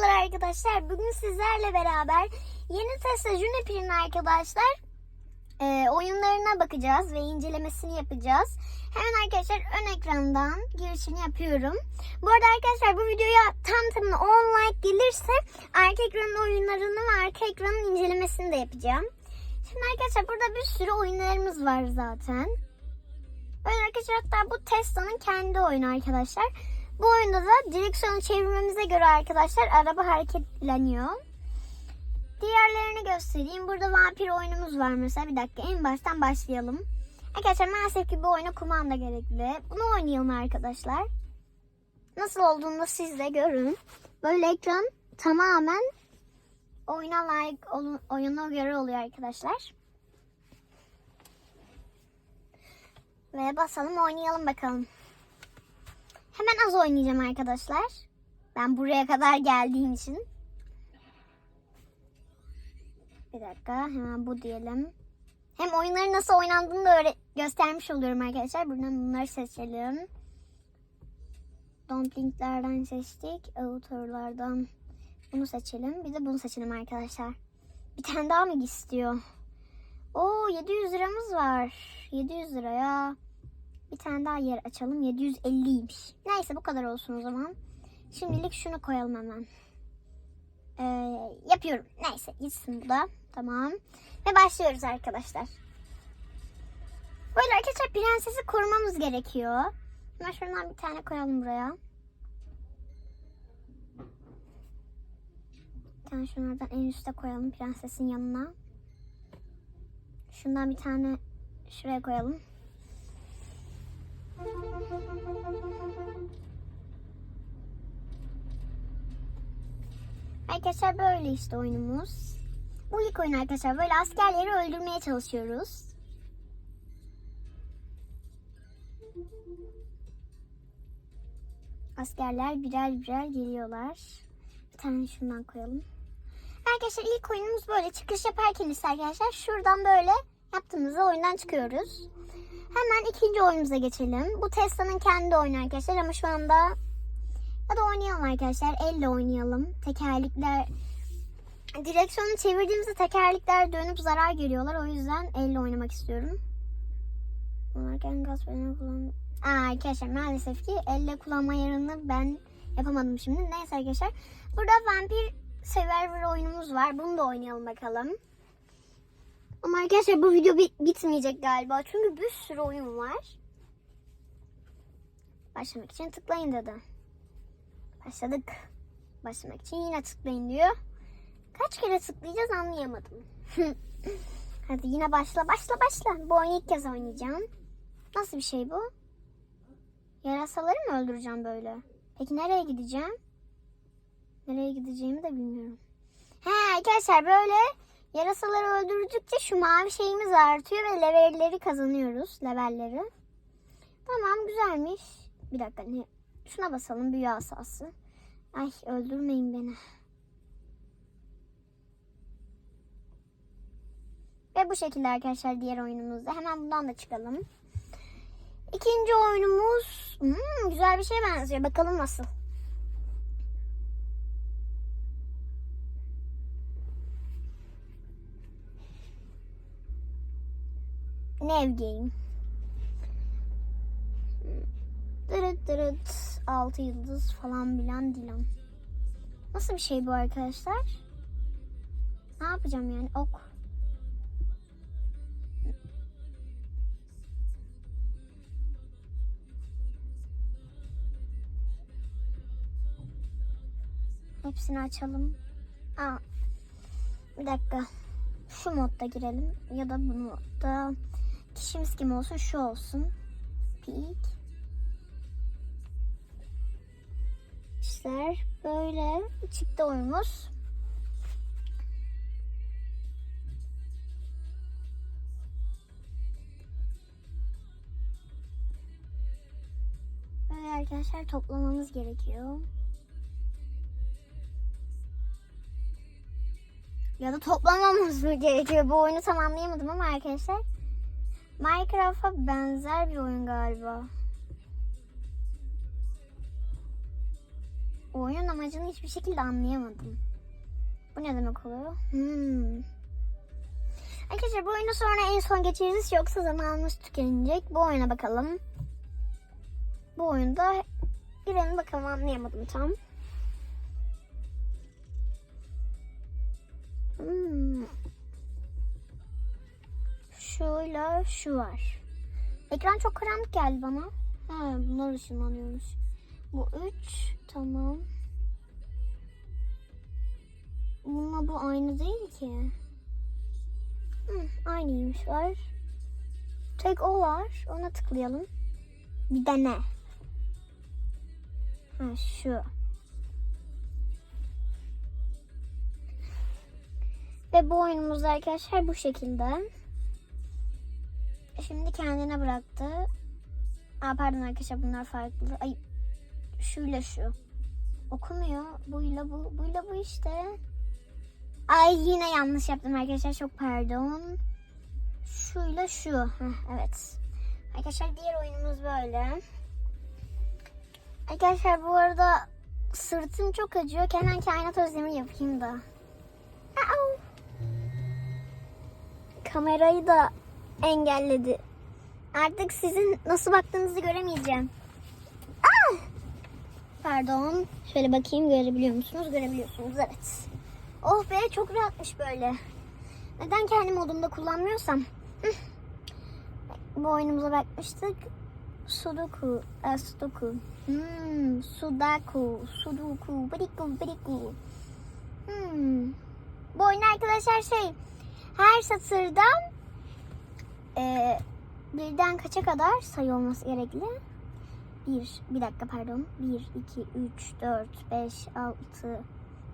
Merhabalar arkadaşlar. Bugün sizlerle beraber yeni Tesla Juniper'in arkadaşlar e, oyunlarına bakacağız ve incelemesini yapacağız. Hemen arkadaşlar ön ekrandan girişini yapıyorum. Bu arada arkadaşlar bu videoya tam tamına 10 like gelirse arka ekranın oyunlarını ve arka ekranın incelemesini de yapacağım. Şimdi arkadaşlar burada bir sürü oyunlarımız var zaten. Böyle arkadaşlar hatta bu Tesla'nın kendi oyunu arkadaşlar. Bu oyunda da direksiyonu çevirmemize göre arkadaşlar araba hareketleniyor. Diğerlerini göstereyim. Burada vampir oyunumuz var mesela. Bir dakika en baştan başlayalım. Arkadaşlar maalesef ki bu oyuna kumanda gerekli. Bunu oynayalım arkadaşlar. Nasıl olduğunu siz de görün. Böyle ekran tamamen oyuna layık oyuna göre oluyor arkadaşlar. Ve basalım oynayalım bakalım. Hemen az oynayacağım arkadaşlar. Ben buraya kadar geldiğim için. Bir dakika hemen bu diyelim. Hem oyunların nasıl oynandığını da öyle göstermiş oluyorum arkadaşlar. Buradan bunları seçelim. Dumplinglerden seçtik. Autorlardan bunu seçelim. Bir de bunu seçelim arkadaşlar. Bir tane daha mı istiyor? Oo 700 liramız var. 700 liraya bir tane daha yer açalım. 750'ymiş. Neyse bu kadar olsun o zaman. Şimdilik şunu koyalım hemen. Ee, yapıyorum. Neyse gitsin bu da. Tamam. Ve başlıyoruz arkadaşlar. Böyle arkadaşlar prensesi korumamız gerekiyor. Hemen şuradan bir tane koyalım buraya. Bir tane şunlardan en üste koyalım prensesin yanına. Şundan bir tane şuraya koyalım. Arkadaşlar böyle işte oyunumuz. Bu ilk oyun arkadaşlar. Böyle askerleri öldürmeye çalışıyoruz. Askerler birer birer geliyorlar. Bir tane şundan koyalım. Arkadaşlar ilk oyunumuz böyle. Çıkış yaparken ise arkadaşlar şuradan böyle yaptığımızda oyundan çıkıyoruz. Hemen ikinci oyunumuza geçelim. Bu Tesla'nın kendi oyunu arkadaşlar ama şu anda ya da oynayalım arkadaşlar. Elle oynayalım. Tekerlekler direksiyonu çevirdiğimizde tekerlekler dönüp zarar görüyorlar. O yüzden elle oynamak istiyorum. Oynarken gaz freni kullan. Aa, arkadaşlar maalesef ki elle kullanma ayarını ben yapamadım şimdi. Neyse arkadaşlar. Burada vampir Survivor oyunumuz var. Bunu da oynayalım bakalım. Ama arkadaşlar bu video bit bitmeyecek galiba. Çünkü bir sürü oyun var. Başlamak için tıklayın dedi. Başladık. Başlamak için yine tıklayın diyor. Kaç kere tıklayacağız anlayamadım. Hadi yine başla başla başla. Bu oyunu ilk kez oynayacağım. Nasıl bir şey bu? Yarasaları mı öldüreceğim böyle? Peki nereye gideceğim? Nereye gideceğimi de bilmiyorum. He arkadaşlar böyle Yarasaları öldürdükçe şu mavi şeyimiz artıyor ve levelleri kazanıyoruz. Levelleri. Tamam güzelmiş. Bir dakika ne? Şuna basalım büyü asası. Ay öldürmeyin beni. Ve bu şekilde arkadaşlar diğer oyunumuzda. Hemen bundan da çıkalım. İkinci oyunumuz hmm, güzel bir şey benziyor. Bakalım nasıl. Nev Game. Dırıt dırıt. Altı yıldız falan bilen Dilan. Nasıl bir şey bu arkadaşlar? Ne yapacağım yani? Ok. Hepsini açalım. Aa, bir dakika. Şu modda girelim. Ya da bu modda. Kişimiz kim olsun? Şu olsun. Peak. İşler böyle çıktı oyunumuz. Böyle arkadaşlar toplamamız gerekiyor. Ya da toplamamız mı gerekiyor? Bu oyunu tamamlayamadım ama arkadaşlar. Minecraft'a benzer bir oyun galiba. oyunun amacını hiçbir şekilde anlayamadım. Bu ne demek oluyor? Hmm. Arkadaşlar bu oyunu sonra en son geçiririz yoksa zamanımız tükenecek. Bu oyuna bakalım. Bu oyunda girelim bakalım anlayamadım tam. Hmm. Şöyle şu var. Ekran çok karanlık geldi bana. Ha, bunlar ışınlanıyormuş. Bu 3 tamam. Bununla bu aynı değil ki. Hı, aynıymış var. Tek o var. Ona tıklayalım. Bir de ne? Ha şu. Ve bu oyunumuz arkadaşlar bu şekilde. Şimdi kendine bıraktı. Aa, pardon arkadaşlar bunlar farklı. Ay şuyla şu. Okumuyor. Buyla bu. Buyla bu işte. Ay yine yanlış yaptım arkadaşlar. Çok pardon. Şuyla şu. Heh, evet. Arkadaşlar diğer oyunumuz böyle. Arkadaşlar bu arada sırtım çok acıyor. Kenan kainat özlemi yapayım da. Au. Kamerayı da engelledi. Artık sizin nasıl baktığınızı göremeyeceğim. Ah! Pardon. Şöyle bakayım görebiliyor musunuz? Görebiliyorsunuz evet. Oh be çok rahatmış böyle. Neden kendi modumda kullanmıyorsam? Bu oyunumuza bakmıştık. Sudoku, e, Sudoku. Hmm, Sudaku, Sudoku, Biriku, Biriku. Hmm. Bu oyun arkadaşlar şey, her satırda e, birden kaça kadar sayı olması gerekli? Bir, bir dakika pardon. Bir, iki, üç, dört, beş, altı,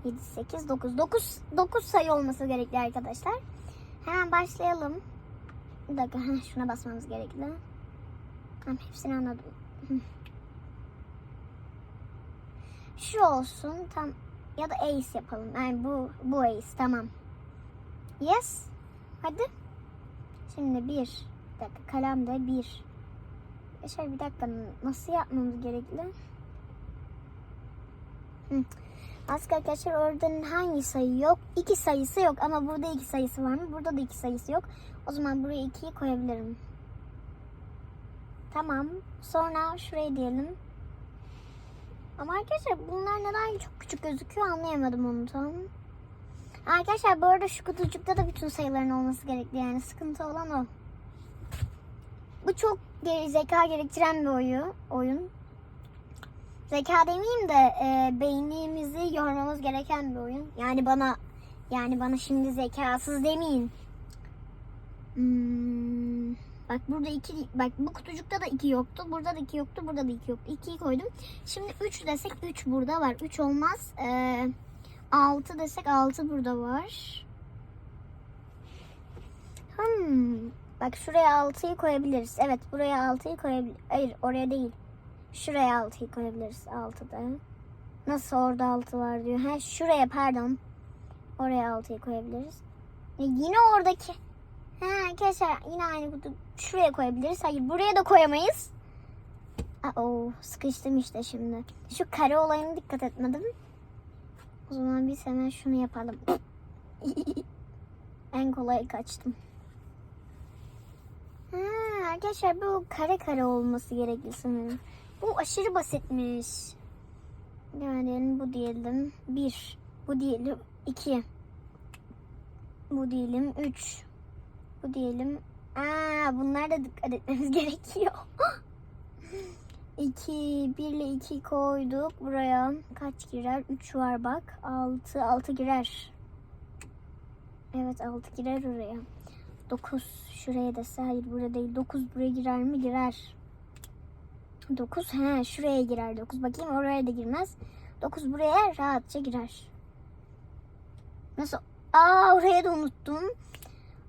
yedi, sekiz, dokuz. Dokuz, dokuz sayı olması gerekli arkadaşlar. Hemen başlayalım. Bir dakika, heh, şuna basmamız gerekli. Tamam, hepsini anladım. Şu olsun, tam ya da ace yapalım. Yani bu, bu ace, tamam. Yes. Hadi. Şimdi bir. Bir dakika kalemde bir. Şey bir dakika nasıl yapmamız gerekli? Hı. Aslında arkadaşlar orada hangi sayı yok? İki sayısı yok ama burada iki sayısı var mı? Burada da iki sayısı yok. O zaman buraya ikiyi koyabilirim. Tamam. Sonra şuraya diyelim. Ama arkadaşlar bunlar neden çok küçük gözüküyor anlayamadım onu tam. Arkadaşlar bu arada şu kutucukta da bütün sayıların olması gerekli yani sıkıntı olan o. Bu çok zeka gerektiren bir oyun. oyun. Zeka demeyeyim de e, beynimizi yormamız gereken bir oyun. Yani bana yani bana şimdi zekasız demeyin. Hmm, bak burada iki bak bu kutucukta da iki yoktu. Burada da iki yoktu. Burada da iki yoktu. İkiyi koydum. Şimdi üç desek üç burada var. Üç olmaz. Eee 6 desek 6 burada var. Hmm. Bak şuraya 6'yı koyabiliriz. Evet buraya 6'yı koyabiliriz. Hayır oraya değil. Şuraya 6'yı koyabiliriz 6'da. Nasıl orada 6 var diyor. Ha şuraya pardon. Oraya 6'yı koyabiliriz. E, yine oradaki. Ha arkadaşlar yine aynı kutu. Şuraya koyabiliriz. Hayır buraya da koyamayız. Aa, sıkıştım işte şimdi. Şu kare olayına dikkat etmedim. Zaman biz hemen şunu yapalım. en kolay kaçtım. Ha, arkadaşlar bu kare kare olması gerekli sanırım. Bu aşırı basitmiş. Yani bu diyelim bir. Bu diyelim iki. Bu diyelim üç. Bu diyelim. Aa, bunlar da dikkat etmemiz gerekiyor. 2, 1 ile 2 koyduk buraya. Kaç girer? 3 var bak. 6, 6 girer. Evet 6 girer oraya. 9 şuraya dese hayır burada değil. 9 buraya girer mi? Girer. 9 he şuraya girer 9. Bakayım oraya da girmez. 9 buraya rahatça girer. Nasıl? Aa oraya da unuttum.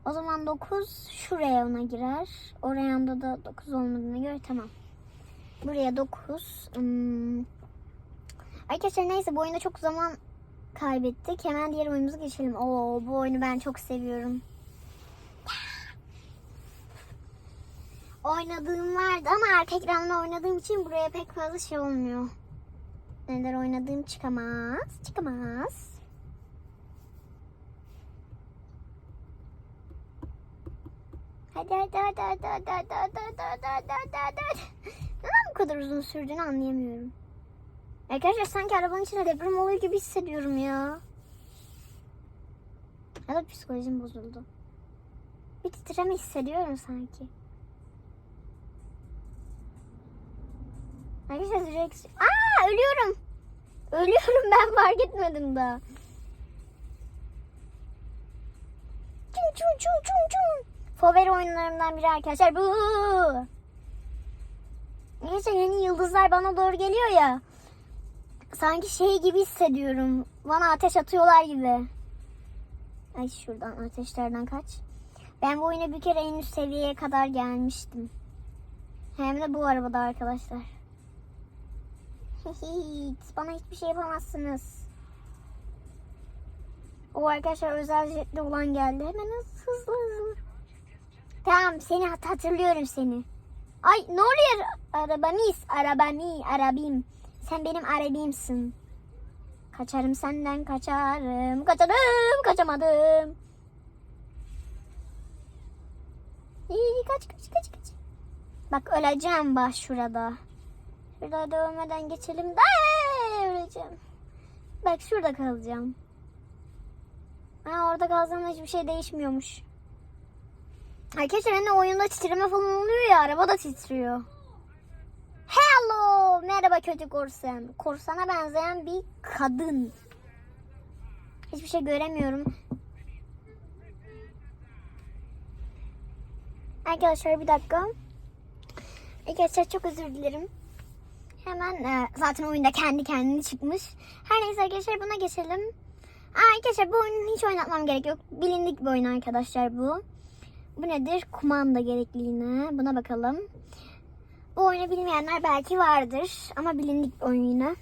O zaman 9 şuraya ona girer. Oraya da 9 olmadığına göre tamam. Buraya 9. Hmm. Arkadaşlar neyse bu oyunda çok zaman kaybettik. Hemen diğer oyunumuza geçelim. Oo bu oyunu ben çok seviyorum. Oynadığım vardı ama arka ekranla oynadığım için buraya pek fazla şey olmuyor. Neler oynadığım çıkamaz. Çıkamaz. Hadi hadi hadi hadi hadi hadi hadi hadi hadi hadi hadi. Neden bu kadar uzun sürdüğünü anlayamıyorum. Arkadaşlar sanki arabanın içinde deprem oluyor gibi hissediyorum ya. Ya da psikolojim bozuldu. Bir titreme hissediyorum sanki. Arkadaşlar direksiyon... Aa ölüyorum. Ölüyorum ben fark etmedim daha. Çun çun çun çun çun. Favori oyunlarımdan biri arkadaşlar bu. Arkadaşlar yeni yıldızlar bana doğru geliyor ya. Sanki şey gibi hissediyorum. Bana ateş atıyorlar gibi. Ay şuradan ateşlerden kaç. Ben bu oyuna bir kere en üst seviyeye kadar gelmiştim. Hem de bu arabada arkadaşlar. Hiç, bana hiçbir şey yapamazsınız. O arkadaşlar özel jetli olan geldi. Hemen hızlı hızlı. Tamam seni hat- hatırlıyorum seni. Ay ne oluyor? Arabamis, arabami, arabim. Sen benim arabimsin. Kaçarım senden kaçarım. Kaçarım kaçamadım. İyi kaç kaç kaç kaç. Bak öleceğim bak şurada. Şurada dövmeden geçelim de öleceğim. Bak şurada kalacağım. Ha, orada kalsam hiçbir şey değişmiyormuş. Arkadaşlar hani oyunda titreme falan oluyor ya araba da titriyor. Hello! Merhaba kötü korsan. Korsana benzeyen bir kadın. Hiçbir şey göremiyorum. Arkadaşlar bir dakika. Arkadaşlar çok özür dilerim. Hemen e, zaten oyunda kendi kendine çıkmış. Her neyse arkadaşlar buna geçelim. Aa, arkadaşlar bu oyunu hiç oynatmam gerek yok. Bilindik bir oyun arkadaşlar bu. Bu nedir? Kumanda gerekliliğine. Buna bakalım. Bu oyunu bilmeyenler belki vardır. Ama bilindik bir oyun yine.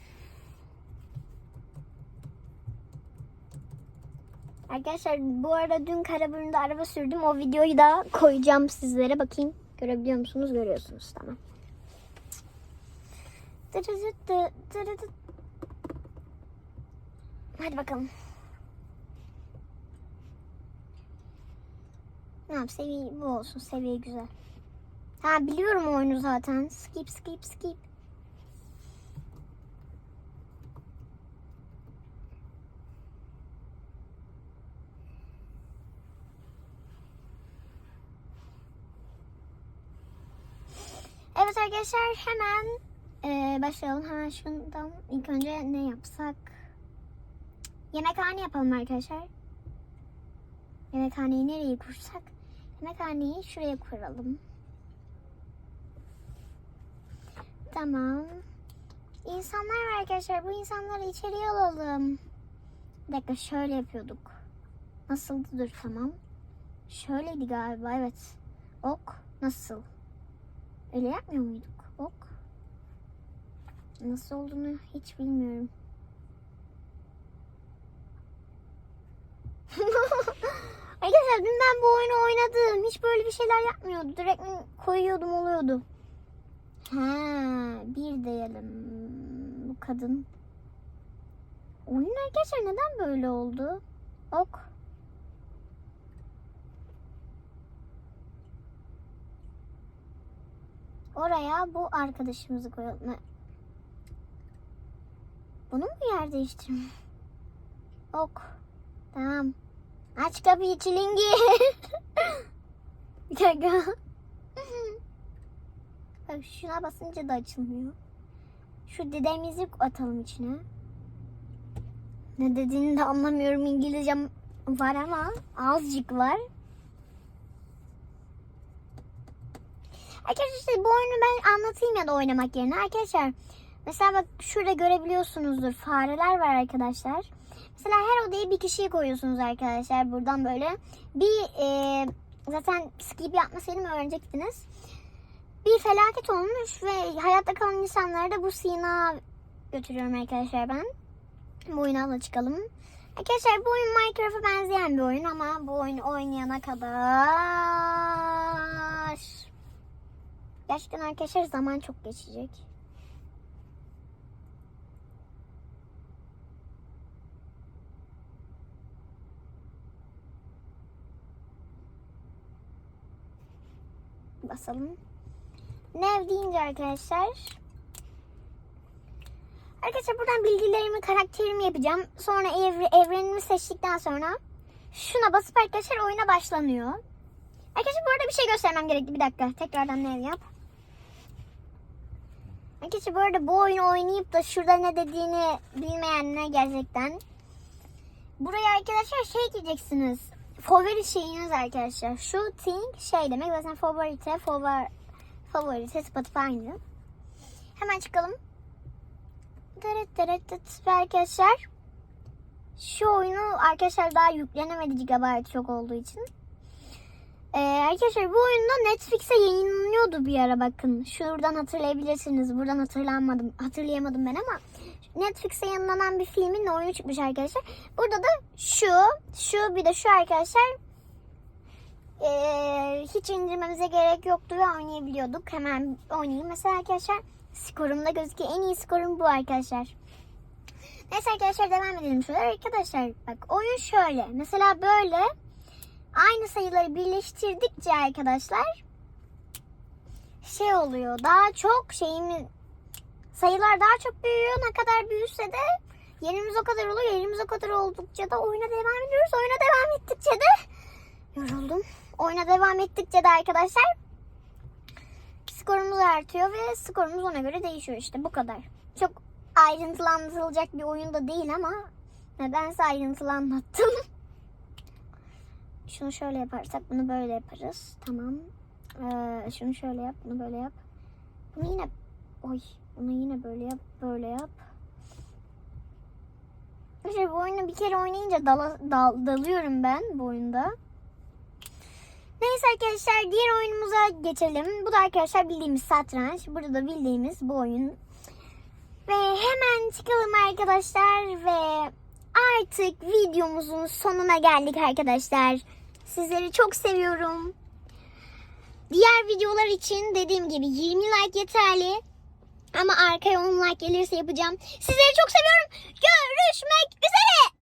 Arkadaşlar bu arada dün Karaburun'da araba sürdüm. O videoyu da koyacağım sizlere. Bakayım görebiliyor musunuz? Görüyorsunuz tamam. Hadi bakalım. Yap seviye bu olsun. Seviye güzel. Ha biliyorum oyunu zaten. Skip skip skip. Evet arkadaşlar hemen eee, başlayalım. Hemen şundan ilk önce ne yapsak? Yemekhane yapalım arkadaşlar. Yemekhaneyi nereye kursak? Yemekhaneyi şuraya kuralım. Tamam. İnsanlar var arkadaşlar. Bu insanları içeriye alalım. Bir dakika şöyle yapıyorduk. Nasıldı dur tamam. Şöyleydi galiba evet. Ok nasıl? Öyle yapmıyor muyduk? Ok. Nasıl olduğunu hiç bilmiyorum. Arkadaşlar dün ben bu oyunu oynadım. Hiç böyle bir şeyler yapmıyordu. Direkt koyuyordum oluyordu. Ha, bir diyelim. Bu kadın. Oyun arkadaşlar neden böyle oldu? Ok. Oraya bu arkadaşımızı koyalım. Bunu mu yer değiştirme? Ok. Tamam. Aç kapıyı çilingir. Bir dakika. Bak şuna basınca da açılmıyor. Şu dedemizi atalım içine. Ne dediğini de anlamıyorum. İngilizcem var ama azıcık var. Arkadaşlar işte bu oyunu ben anlatayım ya da oynamak yerine. Arkadaşlar mesela bak şurada görebiliyorsunuzdur. Fareler var arkadaşlar. Mesela her odaya bir kişiyi koyuyorsunuz arkadaşlar. Buradan böyle bir e, zaten skip yapmasaydım öğrenecektiniz. Bir felaket olmuş ve hayatta kalan insanları da bu sina götürüyorum arkadaşlar ben. Bu oyuna çıkalım. Arkadaşlar bu oyun Minecraft'a benzeyen bir oyun ama bu oyunu oynayana kadar gerçekten arkadaşlar zaman çok geçecek. Basalım. Nev deyince arkadaşlar. Arkadaşlar buradan bilgilerimi, karakterimi yapacağım. Sonra evre, evrenimi seçtikten sonra şuna basıp arkadaşlar oyuna başlanıyor. Arkadaşlar bu arada bir şey göstermem gerekli. Bir dakika. Tekrardan nev yap. Arkadaşlar bu arada bu oyunu oynayıp da şurada ne dediğini bilmeyenler gerçekten. Buraya arkadaşlar şey diyeceksiniz. Favori şeyiniz arkadaşlar. Shooting şey demek. Zaten favorite, favor, favorite Spotify aynı. Hemen çıkalım. Dırıt dırıt. Ve arkadaşlar şu oyunu arkadaşlar daha yüklenemedi GB çok olduğu için. Ee, arkadaşlar bu oyunda Netflix'e yayınlanıyordu bir ara bakın. Şuradan hatırlayabilirsiniz. Buradan hatırlanmadım, hatırlayamadım ben ama Netflix'e yayınlanan bir filmin oyunu çıkmış arkadaşlar. Burada da şu, şu bir de şu arkadaşlar ee, hiç indirmemize gerek yoktu ve oynayabiliyorduk. Hemen oynayayım. Mesela arkadaşlar skorumda gözüküyor. En iyi skorum bu arkadaşlar. Neyse arkadaşlar devam edelim şöyle. Arkadaşlar bak oyun şöyle. Mesela böyle aynı sayıları birleştirdikçe arkadaşlar şey oluyor. Daha çok şeyimi sayılar daha çok büyüyor. Ne kadar büyürse de yerimiz o kadar oluyor. Yerimiz o kadar oldukça da oyuna devam ediyoruz. Oyuna devam ettikçe de yoruldum. Oyuna devam ettikçe de arkadaşlar skorumuz artıyor ve skorumuz ona göre değişiyor işte bu kadar. Çok ayrıntılı anlatılacak bir oyun da değil ama nedense ayrıntılı anlattım. Şunu şöyle yaparsak bunu böyle yaparız. Tamam. Ee, şunu şöyle yap, bunu böyle yap. Bunu yine oy, bunu yine böyle yap, böyle yap. İşte bu oyunu bir kere oynayınca dala, dal, dalıyorum ben bu oyunda. Neyse arkadaşlar diğer oyunumuza geçelim. Bu da arkadaşlar bildiğimiz satranç. Burada da bildiğimiz bu oyun. Ve hemen çıkalım arkadaşlar ve artık videomuzun sonuna geldik arkadaşlar. Sizleri çok seviyorum. Diğer videolar için dediğim gibi 20 like yeterli. Ama arkaya 10 like gelirse yapacağım. Sizleri çok seviyorum. Görüşmek üzere.